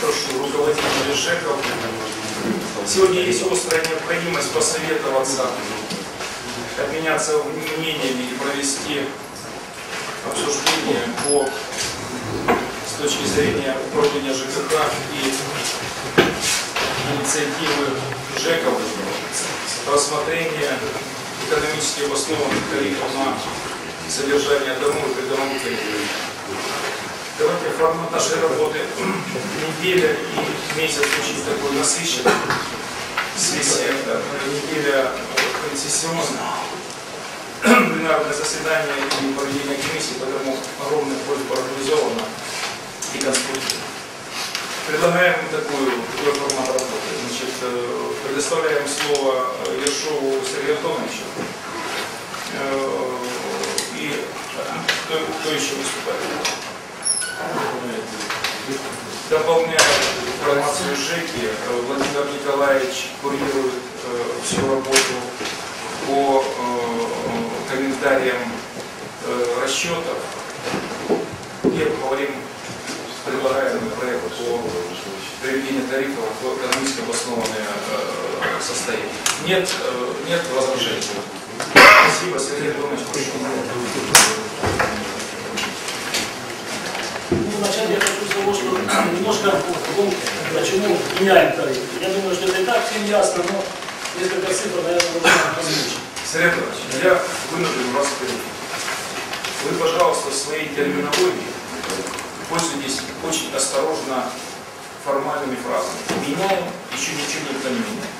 прошу руководителей ЖЭКов. Сегодня есть острая необходимость посоветоваться, обменяться мнениями и провести обсуждение по с точки зрения управления ЖКХ и инициативы ЖЭКов рассмотрение экономически обоснованных тарифов на содержание домов и придомовых. Давайте формат нашей работы неделя и месяц очень такой насыщенный. Сессия, э, неделя концессионная, пленарное заседание и проведение комиссии, поэтому огромная просьба организована и конструктивна. Предлагаем такую, такой формат работы. Значит, э, предоставляем слово э, Ершову Сергею Антоновичу. Э, И кто, кто еще выступает? Дополняя информацию ЖЭКи, Владимир Николаевич курирует э, всю работу по э, комментариям э, расчетов и поговорим предлагаемый проект по приведению тарифов в экономически обоснованное состояние. Нет, нет возражений. Спасибо, Сергей Антонович, прошу. Я хочу того, что немножко почему меняем тариф. Я думаю, что это и так всем ясно, но несколько цифр, наверное, нужно озвучить. Сергей я вынужден вас перебить. Вы, пожалуйста, своей терминологией пользуйтесь очень осторожно формальными фразами. Меняем, еще ничего никто не меняет.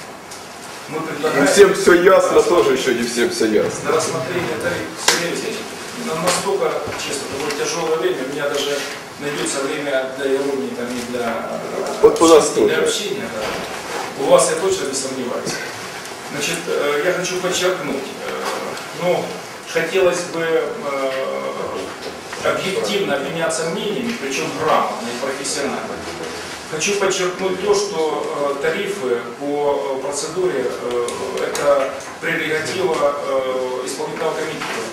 Мы Не предлагаем... всем все ясно, тоже еще не всем все ясно. На рассмотрение тарифа. Сергей Алексеевич, нам настолько, честно, такое тяжелое время, у меня даже найдется время для иронии, там, и для, Вот у нас для тоже. общения. да. У вас я точно не сомневаюсь. Значит, э, я хочу подчеркнуть, э, ну, хотелось бы э, объективно обменяться мнениями, причем грамотно и профессионально. Хочу подчеркнуть то, что э, тарифы по э, процедуре э, это прерогатива э, исполнительного комитета.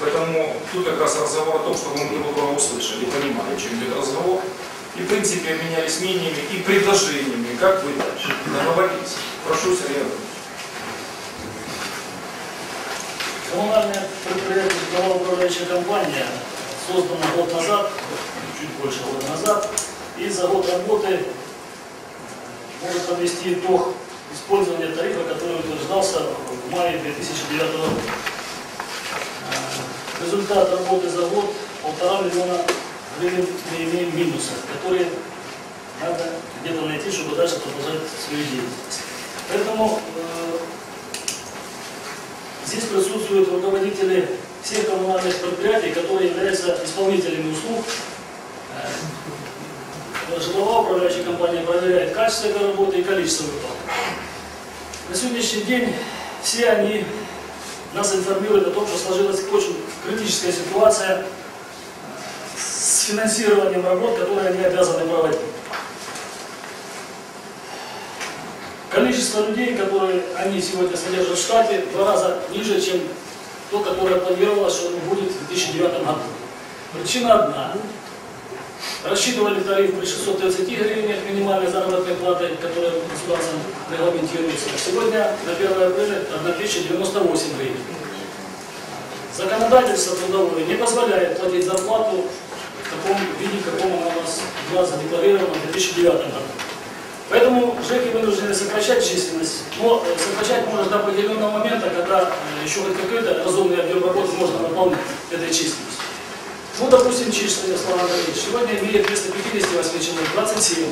Поэтому тут как раз разговор о том, чтобы мы друг друга услышали, понимали, о чем идет разговор. И в принципе обменялись мнениями и предложениями, как вы дальше. Договорились. Прошу, Сергей Иванович. Коммунальное предприятие «Тепловая управляющая компания» создана год назад, чуть больше года назад, и за год работы может подвести итог использования тарифа, который утверждался в мае 2009 года. Результат работы за год полтора миллиона гривен мы имеем минуса, которые надо где-то найти, чтобы дальше продолжать свою деятельность. Поэтому э, Здесь присутствуют руководители всех коммунальных предприятий, которые являются исполнителями услуг. Э, Житловая управляющая компания проверяет качество этой работы и количество выполненных. На сегодняшний день все они нас информируют о том, что сложилась очень критическая ситуация с финансированием работ, которые они обязаны проводить. Количество людей, которые они сегодня содержат в штате, в два раза ниже, чем то, которое планировалось, что будет в 2009 году. Причина одна. Рассчитывали тариф при 630 гривен минимальной заработной платы, которая государством регламентируется. Сегодня на 1 апреля 1098 гривен. Законодательство трудовое не позволяет платить зарплату в таком виде, каком она у нас была задекларирована в 2009 году. Поэтому ЖЭКи вынуждены сокращать численность, но э, сокращать можно до определенного момента, когда э, еще хоть какой-то разумный объем работы можно наполнить этой численностью. Ну, допустим, численность, Слава Андреевич, сегодня имеет 258 человек, 27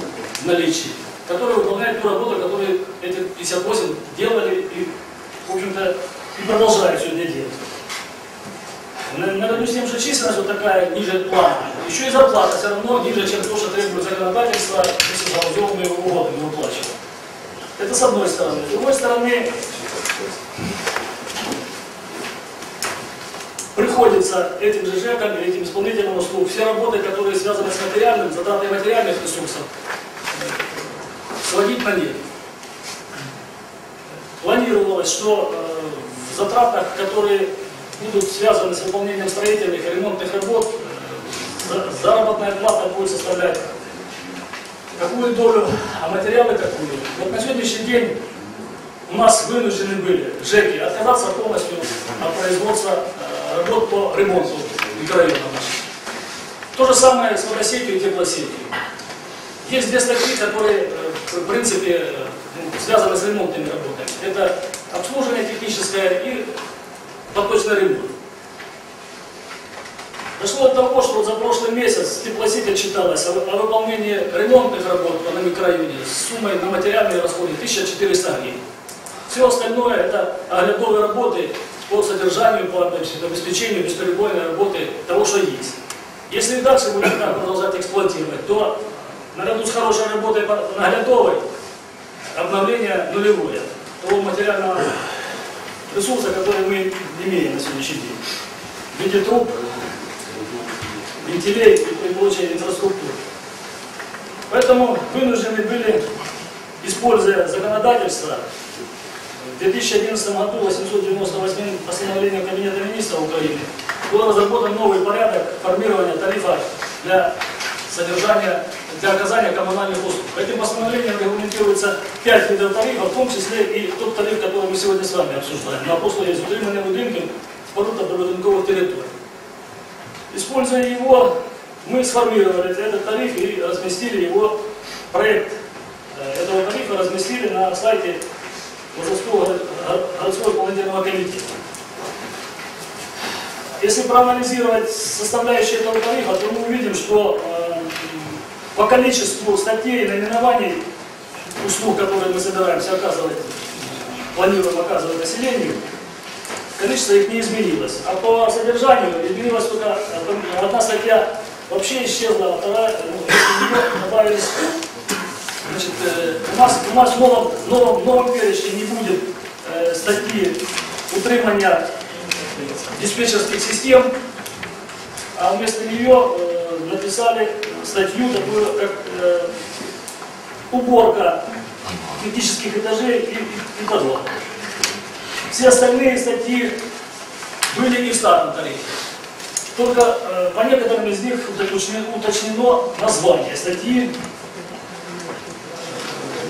в наличии, которые выполняют ту работу, которую эти 58 делали и, в общем-то, и продолжают сегодня делать. На- Наряду с тем, что численность вот такая ниже плана, еще и зарплата все равно ниже, чем то, что требует законодательство, если за узел мы его угодно не выплачиваем. Это с одной стороны. С другой стороны, приходится этим же ЖЭКам, этим исполнителям услуг, все работы, которые связаны с материальным, затратой материальных ресурсов, сводить на нет. Планировалось, что э, в затратах, которые будут связаны с выполнением строительных и ремонтных работ, э, за- заработная плата будет составлять какую долю, а материалы какую. Вот на сегодняшний день у нас вынуждены были ЖЭКи отказаться полностью от производства э, работ по ремонту микрорайона наших. То же самое с водосетью и теплосетью. Есть две статьи, которые, э, в принципе, э, ну, связаны с ремонтными работами. Это обслуживание техническое и поточный ремонт. Дошло до того, что вот за прошлый месяц теплосеть отчиталась о выполнении ремонтных работ на микрорайоне с суммой на материальные расходы 1400 гривен. Все остальное это оглядовые работы по содержанию, по обеспечению бесперебойной работы того, что есть. Если и дальше будем так продолжать эксплуатировать, то наряду с хорошей работой наглядовой обновление нулевое того материального ресурса, который мы имеем на сегодняшний день. В виде труб, вентилей и прочей инфраструктуры. Поэтому вынуждены были, используя законодательство, в 2011 году 898 постановлением Кабинета министров Украины был разработан новый порядок формирования тарифа для содержания, для оказания коммунальных услуг. Этим постановлением регламентируется пять видов тарифа, в том числе и тот тариф, который мы сегодня с вами обсуждаем, на послуги з утримання будинків, споруд та прибудинкових територій. Используя его, мы сформировали этот тариф и разместили его, проект э, этого тарифа разместили на сайте Горо- городского исполнительного комитета. Если проанализировать составляющие этого тарифа, то мы увидим, что э, по количеству статей и наименований услуг, которые мы собираемся оказывать, планируем оказывать населению, количество их не изменилось. А по содержанию изменилась только э, одна статья вообще исчезла, а вторая, ну, после нее добавились Значит, э, у нас, у нас в новом, новом, новом перечне не будет э, статьи утримання диспетчерских систем, а вместо нее э, написали статью такую, как э, уборка критических этажей и, и, и подвалов. Все остальные статьи были и в старом тарифе. Только э, по некоторым из них уточнено, уточнено название статьи,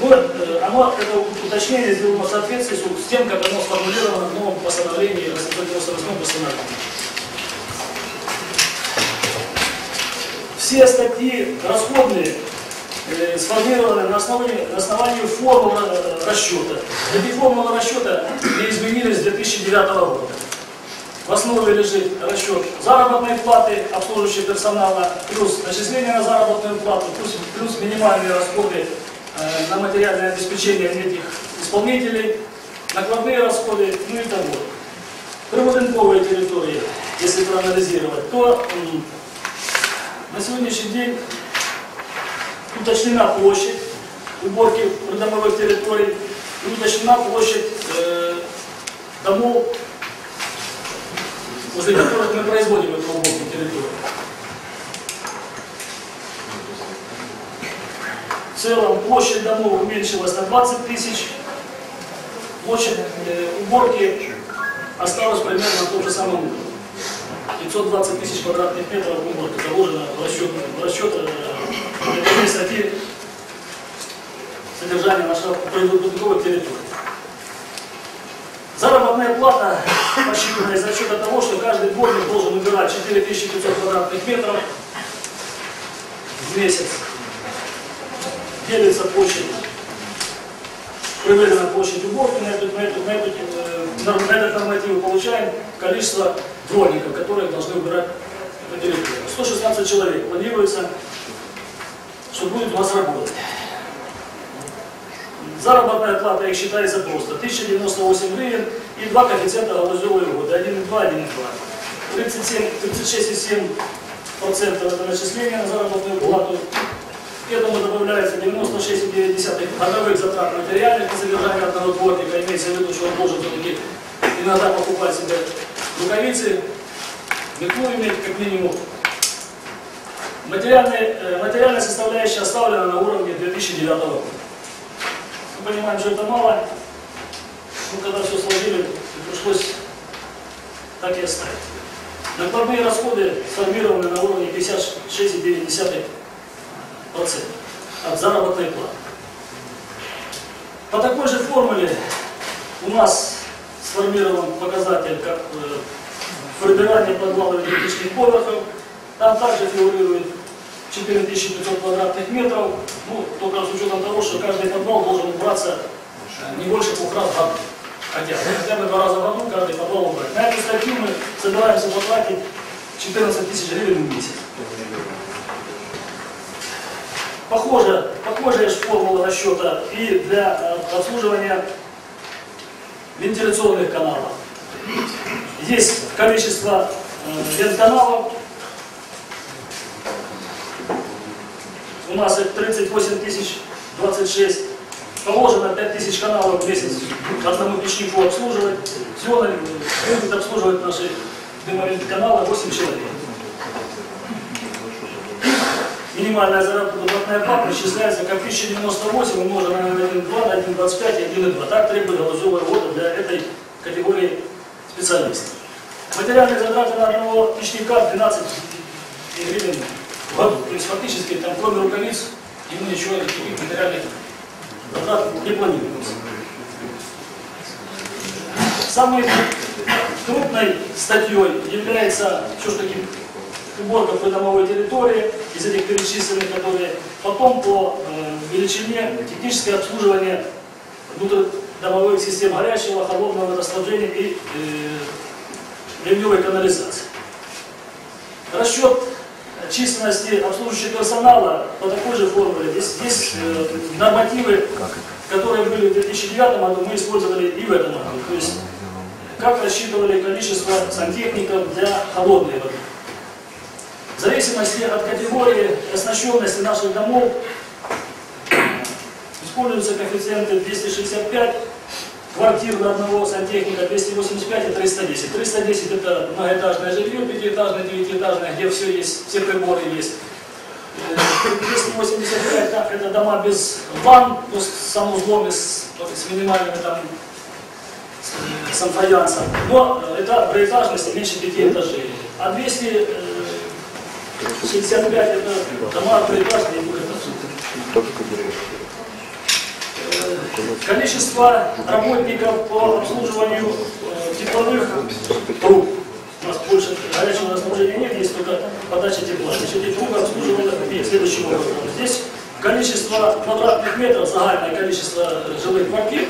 ну, э, оно, это уточнение сделано в соответствии с, тем, как оно сформулировано в новом постановлении 898 постановлении. Все статьи расходные э, сформированы на основании, на основании формулы э, расчета. Эти формулы расчета не изменились с 2009 года. В основе лежит расчет заработной платы обслуживающего персонала, плюс начисление на заработную плату, плюс, плюс минимальные расходы на материальное обеспечение этих исполнителей, накладные расходы, ну и того. Прибудинковые территории, если проанализировать, то на сегодняшний день уточнена площадь уборки придомовых территорий и уточнена площадь э, домов, возле которых мы производим эту уборку территории. Целом площадь домов уменьшилась на 20 тысяч, площадь э, уборки осталась примерно на том же самом уровне. 520 тысяч квадратных метров уборки заложено в расчет, в расчет э, статьи содержания нашего прибудинковой территории. Заработная плата посчитана из расчета того, что каждый дворник должен убирать 4500 квадратных метров в месяц. Делится площадь, примерно площадь уборки, на, эту, на, эту, на, эту, э, на, этот норматив получаем количество дворников, которые должны убирать эту территорию. 116 человек планируется, что будет у нас работать. Заработная плата их считается просто. 1098 гривен и два коэффициента Галузевой года. 1,2, 1,2. 37, 36,7% это начисление на заработную плату. К этому добавляется 96,9 годовых затрат материальных на содержание одного дворника. Имеется в виду, что он должен все-таки иногда покупать себе рукавицы, метлу иметь как минимум. Материальная, э, материальная составляющая оставлена на уровне 2009 года. Мы понимаем, что это мало. Ну, когда все сложили, пришлось так и оставить. Накладные расходы сформированы на уровне 56,9%. От заработной платы. По такой же формуле у нас сформирован показатель как э, формирование подвала энергетических поверхов. Там также фигурирует 4500 квадратных метров, ну, только с учетом того, что каждый подвал должен убраться э, не больше двух раз в году. Хотя, хотя бы два раза в году каждый подвал убрать. На эту статью мы собираемся потратить 14 тысяч гривен в месяц. Похоже, похожая формула расчета и для э, обслуживания вентиляционных каналов. Есть количество э, вентканалов. У нас их 38 тысяч 26. Положено 5 тысяч каналов в месяц одному печнику обслуживать. Всего будет обслуживать наши дымовентканалы 8 человек. Минимальная заработная плата исчисляется как 1098 умноженное на 1,2 на 1,25 и 1,2. Так требует галузевая работа для этой категории специалистов. Материальные затраты на одного печника 12 гривен в году. То есть фактически там кроме рукавиц ему ничего никаких материальных затрат не планируется. Самой крупной статьей является все-таки уборка придомовой территории из этих перечисленных, которые потом по э, величине техническое обслуживание внутридомовых систем горячего, холодного водоснабжения и э, ливневой канализации. Расчет численности обслуживающего персонала по такой же формуле. Здесь, здесь э, нормативы, которые были в 2009 году, мы использовали и в этом году. То есть, как рассчитывали количество сантехников для холодной воды. Зависимости от категории оснащенности наших домов используются коэффициенты 265 квартир на одного сантехника, 285 и 310. 310 это многоэтажное жилье, пятиэтажное, девятиэтажное, где все есть, все приборы есть. Э, 285 так, это дома без ванн, то есть санузлом с, с минимальными там с санфаянсом. Но э, это троэтажности меньше пяти этажей. А 265 это дома троэтажные и двухэтажные. Э, Количество работников по обслуживанию э, тепловых труб. У нас больше горячего снабжения нет, есть только подача тепла. Значит, эти трубы обслуживают следующим образом. Здесь количество квадратных метров, загальное количество жилых квартир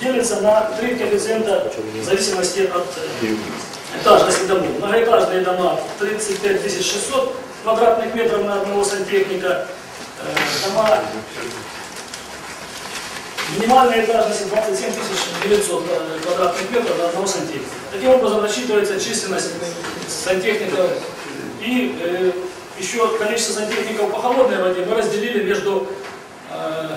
делится на три коэффициента в зависимости от э, этажности домов. Многоэтажные дома 35 600 квадратных метров на одного сантехника. Э, Дома Минимальная этажность 27 900 э, квадратных метров на одного сантехника. Таким образом рассчитывается численность сантехников и э, еще количество сантехников по холодной воде мы разделили между э,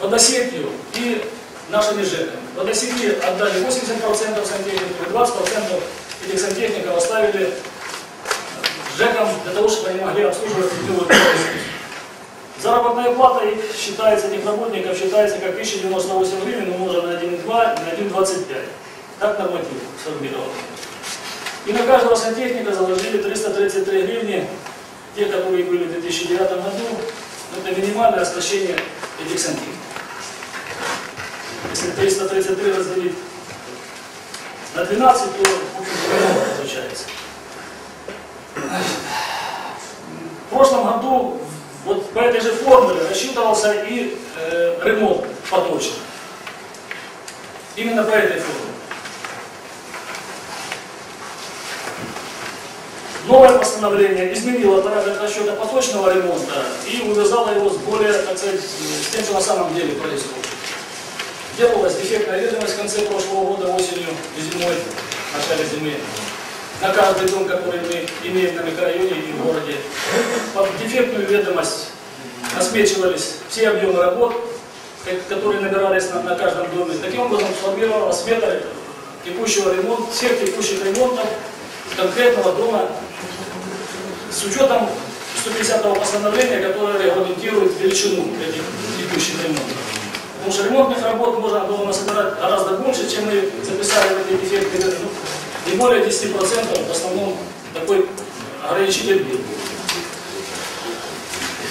водосетью и нашими ЖЭКами. Водосети отдали 80% сантехников, и 20% этих сантехников оставили ЖЭКам для того, чтобы они могли обслуживать воду. Заработная плата считается, этих работников считается как 1098 гривен умноженное на 1,2 на 1,25. Так норматив сформирован. И на каждого сантехника заложили 333 гривни, те, которые были в 2009 году. Это минимальное оснащение этих сантехников. Если 333 разделить на 12, то в общем, получается. В прошлом году вот по этой же формуле рассчитывался и э, ремонт поточный. Именно по этой формуле. Новое постановление изменило порядок расчета поточного ремонта и увязало его с более, так сказать, с тем, что на самом деле происходит. Делалась дефектная ведомость в конце прошлого года осенью и зимой, в начале зимы на каждый дом, который мы имеем на микрорайоне и в городе. Под дефектную ведомость насмечивались все объемы работ, которые набирались на, каждом доме. Таким образом сформировалась метод текущего ремонта, всех текущих ремонтов конкретного дома с учетом 150 постановления, которое регламентирует величину этих текущих ремонтов. Потому что ремонтных работ можно было насобирать гораздо больше, чем мы записали в эти дефекты. Не более 10% в основном такой ограничитель был.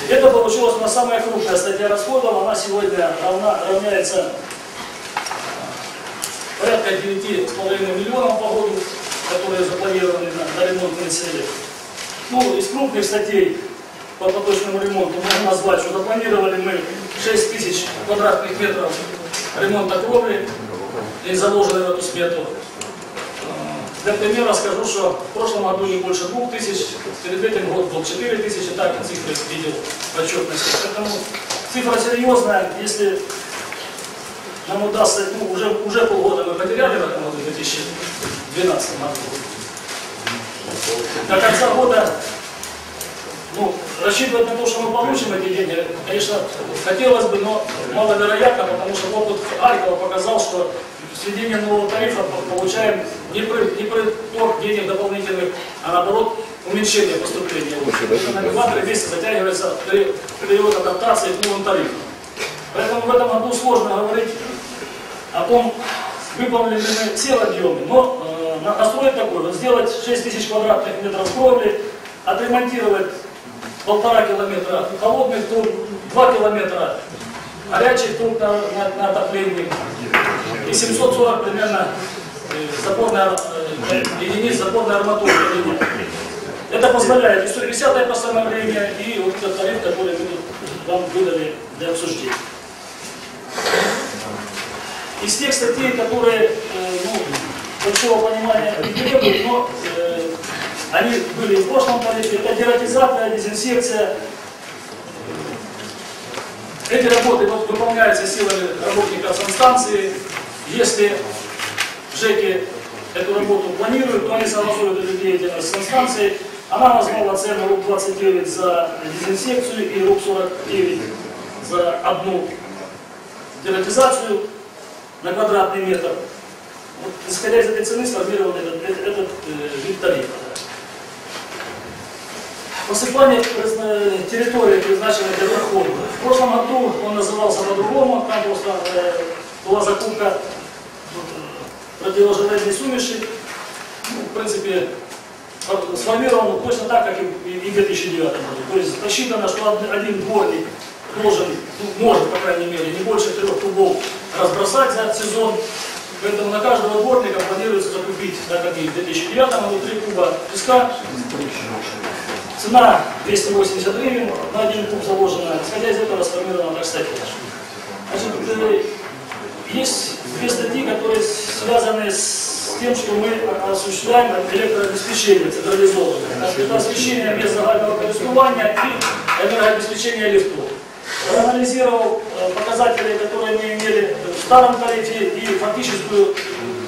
Это получилась у нас самая крупная статья расходов. Она сегодня равна, равняется порядка 9,5 миллионов по году, которые запланированы на, на ремонтные цели. Ну, из крупных статей по поточному ремонту можно назвать, что запланировали мы 6 тысяч квадратных метров ремонта кровли, и заложены в эту смету. Для примера скажу, что в прошлом году не больше 2 тысяч, перед этим год был 4 тысячи, так цифры видел в отчетности. Поэтому цифра серьезная, если нам удастся, ну, уже, уже полгода мы потеряли в этом году, в 2012 году. До конца года ну, рассчитывать на то, что мы получим эти деньги, конечно, хотелось бы, но маловероятно, потому что опыт Харькова показал, что с введением нового тарифа получаем не, при, не приток денег дополнительных, а наоборот уменьшение поступления. 2-3 месяца затягивается период адаптации к новым тарифам. Поэтому в этом году сложно говорить о том, выполнили ли все объемы, но э, настроить такой, вот сделать 6 тысяч квадратных метров кровли, отремонтировать полтора километра холодных труб, два километра горячих труб на, на, на отопление и 740 примерно э, запорная, э, единиц запорной арматуры. Это позволяет и 150 постановление, и вот этот тариф, который мы вам выдали для обсуждения. Из тех статей, которые э, ну, большого понимания не требуют, но э, они были в прошлом тарифе, это дератизация, дезинсекция. Эти работы выполняются силами работников санстанции. Если ЖЭКи эту работу планируют, то они согласуют эту деятельность с санстанцией. Она назвала цену РУК-29 за дезинсекцию и РУК-49 за одну дератизацию на квадратный метр. Вот, исходя из этой цены сформирован этот, этот, этот э, вид тарифа. Посыпание территории, предназначенной для прохода. В прошлом году он назывался по-другому, там просто э, была закупка противожелезной сумеши. Ну, в принципе, сформирован точно так, как и, в 2009 году. То есть рассчитано, что один дворник должен, ну, может, по крайней мере, не больше трех кубов разбросать за сезон. Поэтому на каждого дворника планируется закупить, так как и в 2009 году, 3 куба песка. Цена 280 гривен, на один куб заложена. Исходя из этого сформирована так статья. Значит, э, есть две статьи, которые связаны с тем, что мы осуществляем электрообеспечение централизованное. Это освещение без загального користування и энергообеспечение лифтов. Проанализировал э, показатели, которые мы имели в старом тарифе и фактическую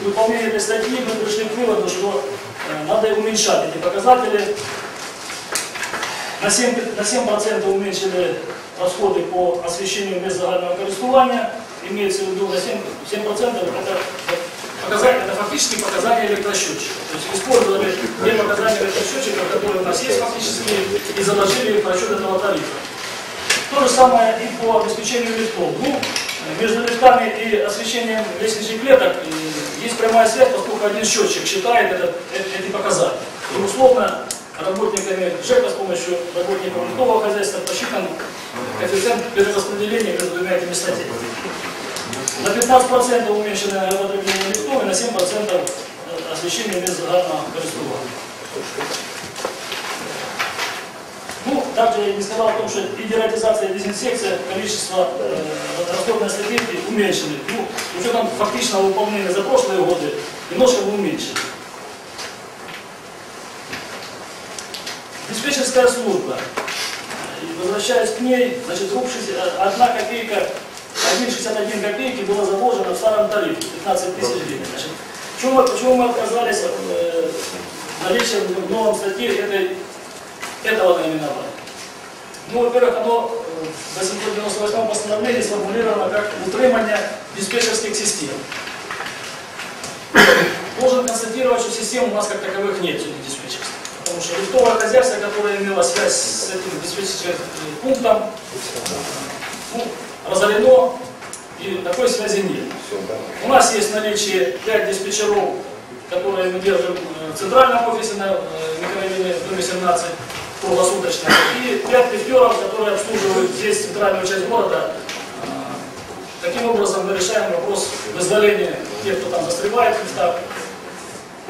выполнение этой статьи, мы пришли к выводу, что э, надо уменьшать эти показатели на 7%, на 7 уменьшили расходы по освещению без загального користування. Имеется в виду на 7%, 7 это, показатель, это фактически показания электросчетчика. То есть использовали те показания электросчетчиков, которые у нас есть фактически, и заложили в расчет этого тарифа. То же самое и по обеспечению лифтов. Ну, между лифтами и освещением лестничных клеток э, есть прямая связь, поскольку один счетчик считает этот, эти показатели. И условно работниками ЖЭКа с помощью работников лифтового хозяйства посчитан коэффициент перераспределения между двумя этими статьями. На 15% уменьшено потребление лифтов и на 7% освещение без користування. Ну, также я не сказал о том, что и дератизация, и дезинсекция, количество э, расходной статистики уменьшены. Ну, уже там фактично выполнение за прошлые годы немножко уменьшены. Диспетчерская служба. Возвращаясь к ней, значит, руб 1 копейка, 1,61 копейки было заложено в старом тарифе, 15 тысяч гривен. Значит, почему, почему мы отказались от э, наличия в новом статье этой, этого наименования? Ну, во-первых, оно в 898 постановлении сформулировано как утримание диспетчерских систем. Должен констатировать, что систем у нас как таковых нет диспетчерских. Потому что лифтовое хозяйство, которое имело связь с этим диспетчерским пунктом, ну, разорено, и такой связи нет. У нас есть наличие 5 диспетчеров, которые мы держим в центральном офисе на микрорайоне доме 17. круглосуточно, и 5 лифтеров, которые обслуживают здесь центральную часть города. А, Таким образом мы решаем вопрос вызволения тех, кто там застревает в местах.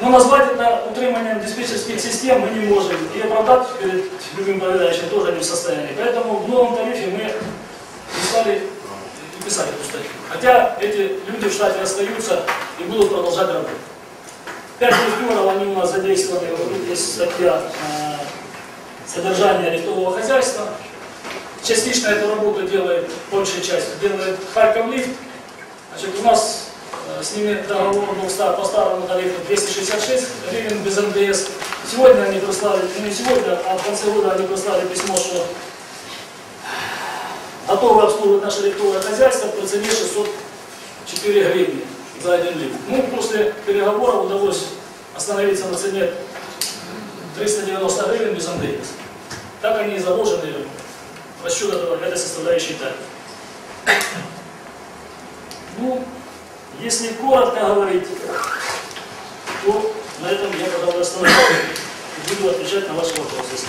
Но назвать это утриманием диспетчерских систем мы не можем. И оправдать перед любым проверяющим тоже не в состоянии. Поэтому в новом тарифе мы писали и писали эту статью. Хотя эти люди в штате остаются и будут продолжать работать. Пять лифтеров, они у нас задействованы, вот есть статья э, содержания лифтового хозяйства. Частично эту работу делает, большая часть делает Харьков лифт. Значит, у нас с ними договор был стар- по старому тарифу 266 гривен без НДС. Сегодня они прислали, не сегодня, а в конце года они прислали письмо, что готовы обслуживать наше лифтовое хозяйство по цене 604 гривны за один лифт. Ну, после переговоров удалось остановиться на цене 390 гривен без НДС. Так они и заложены в расчет этого, этой составляющей тарифа. Ну, если коротко говорить, то на этом я, пожалуй, остановлюсь и буду отвечать на ваши вопросы.